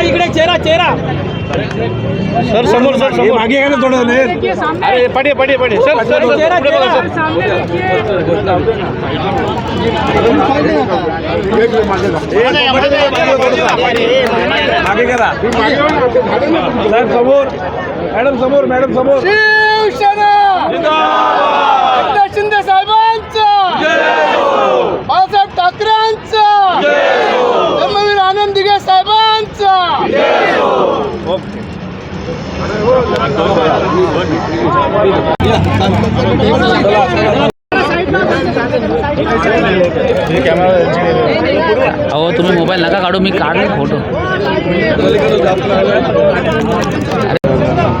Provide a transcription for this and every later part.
इकडे चेहरा चेहरा सर समोर सर समोर मागे आहे ना थोडं अरे पडे पडे पडे सर सर चेहरा मागे करा सर समोर मॅडम समोर मॅडम समोर शिंदे साहेबांचा बाळासाहेब ठाकरेंचा धर्मवीर आनंद दिघे साहेबांचा अहो तुम्ही मोबाईल नका काढू मी काढले फोटो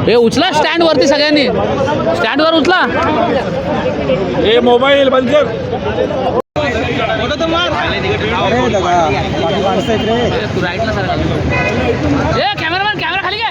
हे उचला स्टँड वरती सगळ्यांनी. स्टँड वर उचला. हे मोबाईल बंद कॅमेरामॅन कॅमेरा खाली घे.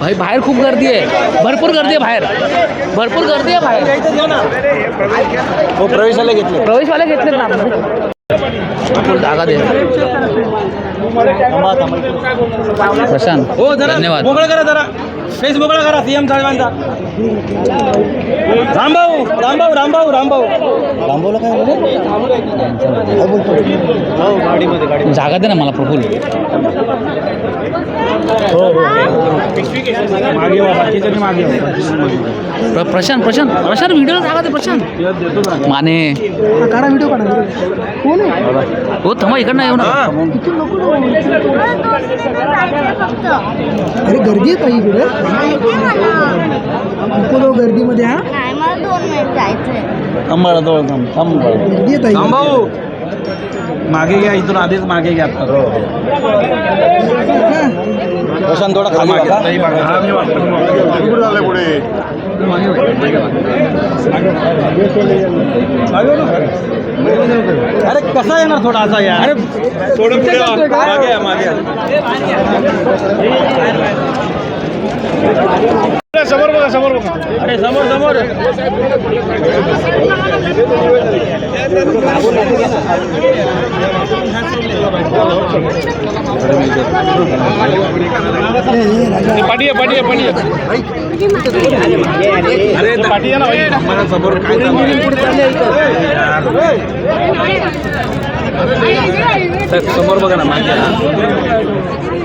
भाई बाहेर खूप गर्दी आहे. भरपूर गर्दी आहे बाहेर. भरपूर गर्दी आहे बाहेर. हो प्रवेशाला घेतले. प्रवेशवाले घेतलेत ना. जागा दे प्रशांत हो जरा धन्यवाद. मोकळं करा जरा. फेस मोकळा करा सीएम साहेबांचा. रामभाऊ रामभाऊ रामभाऊ रामभाऊ. रामभाऊला काय जागा दे ना मला प्रफुल्ल. मागे वा बाकीच्या मागे वा. प्र- प्रशांत प्रशांत प्रशांत व्हिडिओ जागा दे प्रशांत. माने. काढा व्हिडिओ काढा कोण आहे? हो थांबा इकडनं येऊ ना. अरे गर्दी आहे ताई इकडे. नको गर्दीमध्ये हा. नाही मला दोन मिनिट जायचंय. थांबा जवळ थांब थांब गर्दी आहे भाऊ. मागे घ्या इथून आधीच मागे घ्या प्रशांत थोडा खाली अरे कसा येणार थोडा असा या? अरे थोडं पुढे. मागे. समोर बघा समोर बघा अरे समोर समोर पाठी आहे, पाठी आहे, पाठी आहे. अरे पाठी आहे ना भाई. मला समोर काय चालू आहे? साहेब, समोर बघा ना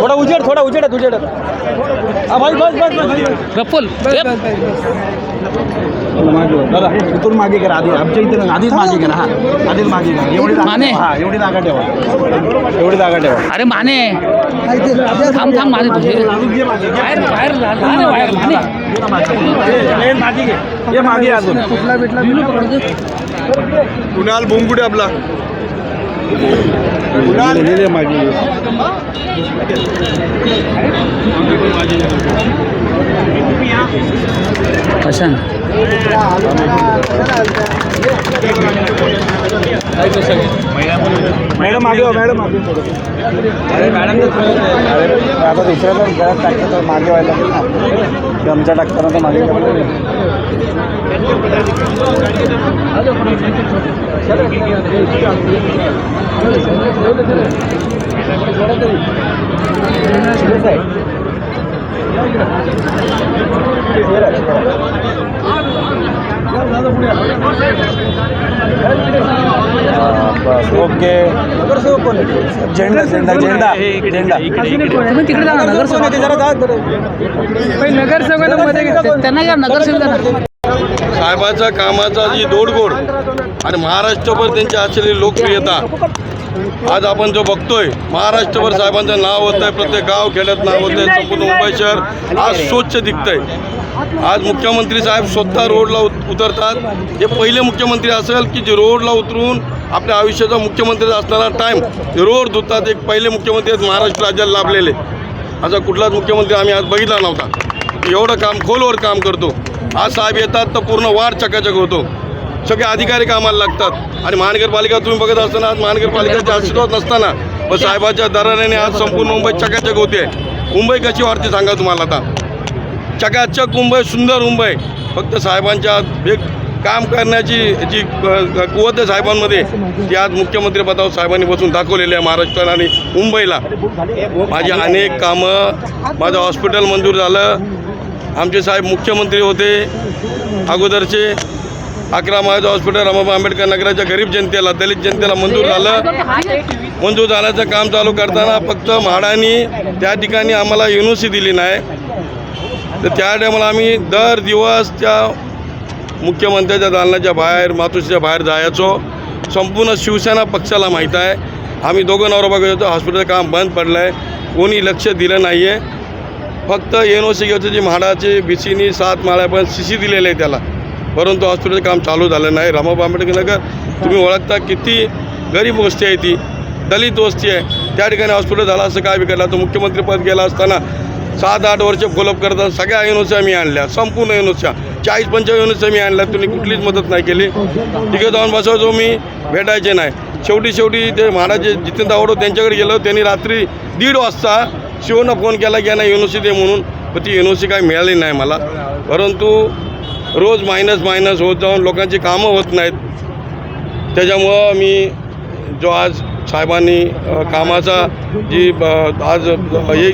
थोडा उजेड थोडा उजेड आहे, उजेड हा भाई बस बस बस. दादा इथून मागे करा आधी आमच्या इथे आधीच मागे करा हा. आधीच मागे करा. एवढी जागा माने. हा एवढी जागा ठेवा. एवढी जागा ठेवा. अरे माने. थांब थांब माझे तुझे. मागे. बाहेर बाहेर बाहेर माने. मागे. मागे घे. मागे अजून. कुणाल बोंगुडे आपला. हे प्रशांत. मॅडम मागे व्हा, मॅडम मागे. अरे मॅडम आता दुसऱ्या जर घरात टाकतं तर मागे व्हायला की आमच्या गमचा टाकताना तर मागे आहे लागेल. ओके. झेंडा झेंडा झेंडा. झेंडा. तुम्ही तिकडे जा ना नगरसेवक नगरसेवकांमध्ये त्यांना घ्या नगरसेवक साहेबाच्या कामाचा जी दोडगोड आणि महाराष्ट्रभर त्यांची असलेली लोकप्रियता आज आपण जो बघतोय महाराष्ट्रभर साहेबांचं नाव होतं आहे प्रत्येक गाव खेड्यात नाव होतं आहे संपूर्ण मुंबई शहर आज स्वच्छ दिखतंय. आज मुख्यमंत्री साहेब स्वतः रोडला उत- उतरतात. हे पहिले मुख्यमंत्री असेल की जे रोडला उतरून आपल्या आयुष्याचा मुख्यमंत्री असणारा टाईम रोड धुतात. एक पहिले मुख्यमंत्री आहेत महाराष्ट्र राज्याला लाभलेले. असा कुठलाच मुख्यमंत्री आम्ही आज बघितला नव्हता. एवढं काम खोलवर काम करतो. आज साहेब येतात तर पूर्ण वाढ चकाचक होतो. सगळे अधिकारी कामाला लागतात. आणि महानगरपालिका तुम्ही बघत असताना आज महानगरपालिकेचा आशीर्वाद नसताना पण साहेबाच्या दराने आज संपूर्ण मुंबई चकाचक होते. मुंबई कशी वाढते सांगा तुम्हाला आता. चकाचक मुंबई सुंदर मुंबई. फक्त साहेबांच्या एक काम करण्याची जी कुवत आहे साहेबांमध्ये ती आज मुख्यमंत्री पदावर साहेबांनी बसून दाखवलेली आहे महाराष्ट्रात आणि मुंबईला. माझी अनेक कामं माझं हॉस्पिटल मंजूर झालं. आमचे साहेब मुख्यमंत्री होते अगोदरचे. अकरा माझं हॉस्पिटल रमाबा आंबेडकर नगराच्या गरीब जनतेला दलित जनतेला मंजूर झालं. मंजूर झाल्याचं काम चालू करताना फक्त म्हाडानी त्या ठिकाणी आम्हाला युनिव्हर्सिटी दिली नाही. तर त्या टायमाला आम्ही दर दिवस त्या मुख्यमंत्र्याच्या दालनाच्या बाहेर मातोश्रीच्या बाहेर जायचो. संपूर्ण शिवसेना पक्षाला माहीत आहे. आम्ही दोघं नवरा बघत होतो हॉस्पिटलचं काम बंद पडलं आहे कोणी लक्ष दिलं नाही आहे फक्त एन ओ सी जे म्हाडाचे बी सीनी सात माळ्यापर्यंत सी सी दिलेलं आहे त्याला. परंतु हॉस्पिटलचं काम चालू झालं नाही. रामाबा आंबेडकर नगर तुम्ही ओळखता किती गरीब वस्ती आहे ती. दलित वस्ती आहे. त्या ठिकाणी हॉस्पिटल झालं असं काय विकला तो मुख्यमंत्रीपद गेला असताना सात आठ वर्ष फॉलोअप करताना सगळ्या युनिव्हर्सिट्या मी आणल्या. संपूर्ण युनिव्हर्सिट्या चाळीस पंचाळीस युनिव्हर्सिट्या मी आणल्या. तुम्ही कुठलीच मदत नाही केली. तिकडे जाऊन बसवायचो मी भेटायचे नाही. शेवटी शेवटी ते महाराज जितेंद्र दावडो त्यांच्याकडे गेलो. त्यांनी रात्री दीड वाजता शिवनं फोन केला की यांना युनिव्हर्सिटी दे म्हणून. पण ती युनिव्हर्सिटी काही मिळाली नाही मला. परंतु रोज मायनस मायनस होत जाऊन लोकांची कामं होत नाहीत. त्याच्यामुळं मी जो आज साहेबांनी कामाचा जी आज हे